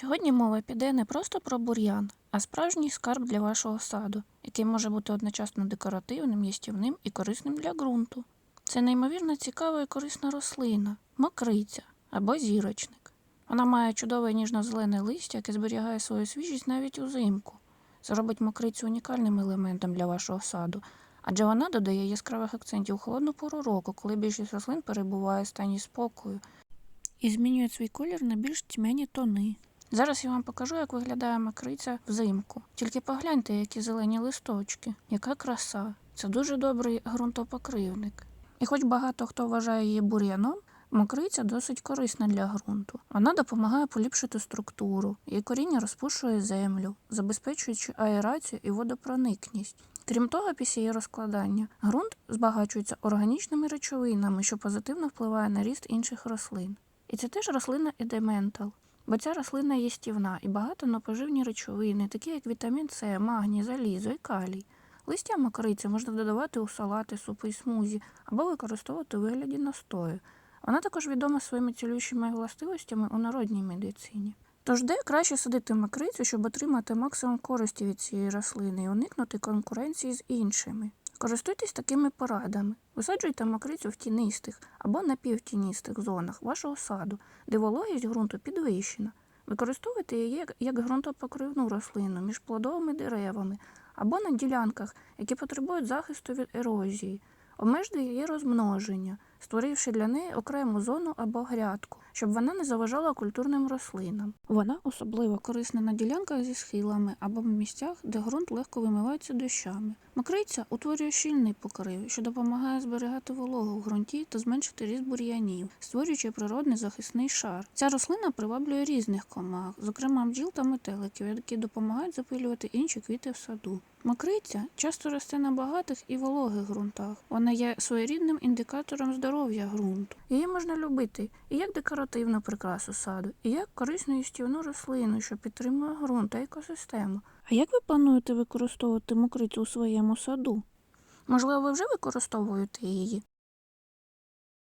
Сьогодні мова піде не просто про бур'ян, а справжній скарб для вашого саду, який може бути одночасно декоративним, їстівним і корисним для ґрунту. Це неймовірно цікава і корисна рослина мокриця або зірочник. Вона має чудове ніжно-зелене листя, яке зберігає свою свіжість навіть узимку. Це робить мокрицю унікальним елементом для вашого саду, адже вона додає яскравих акцентів у холодну пору року, коли більшість рослин перебуває в стані спокою і змінює свій колір на більш тьмяні тони. Зараз я вам покажу, як виглядає макриця взимку. Тільки погляньте, які зелені листочки, яка краса. Це дуже добрий ґрунтопокривник. І хоч багато хто вважає її бур'яном, мокриця досить корисна для ґрунту. Вона допомагає поліпшити структуру, її коріння розпушує землю, забезпечуючи аерацію і водопроникність. Крім того, після її розкладання ґрунт збагачується органічними речовинами, що позитивно впливає на ріст інших рослин. І це теж рослина едементал. Бо ця рослина їстівна і багата на поживні речовини, такі як вітамін С, магній, залізо і калій. Листя макриці можна додавати у салати, супи і смузі або використовувати у вигляді настою. Вона також відома своїми цілющими властивостями у народній медицині. Тож де краще садити макрицю, щоб отримати максимум користі від цієї рослини і уникнути конкуренції з іншими? Користуйтесь такими порадами. Висаджуйте мокрицю в тінистих або напівтіністих зонах вашого саду, де вологість ґрунту підвищена. Використовуйте її як, ґрунтопокривну рослину між плодовими деревами або на ділянках, які потребують захисту від ерозії. Обмежте її розмноження, створивши для неї окрему зону або грядку, щоб вона не заважала культурним рослинам. Вона особливо корисна на ділянках зі схилами або в місцях, де ґрунт легко вимивається дощами. Макриця утворює щільний покрив, що допомагає зберігати вологу в ґрунті та зменшити ріст бур'янів, створюючи природний захисний шар. Ця рослина приваблює різних комах, зокрема бджіл та метеликів, які допомагають запилювати інші квіти в саду. Макриця часто росте на багатих і вологих ґрунтах. Вона є своєрідним індикатором здоров'я ґрунту. Її можна любити і як декоративну прикрасу саду, і як корисну їстівну рослину, що підтримує ґрунт та екосистему. А як ви плануєте використовувати мокрицю у своєму саду? Можливо, ви вже використовуєте її?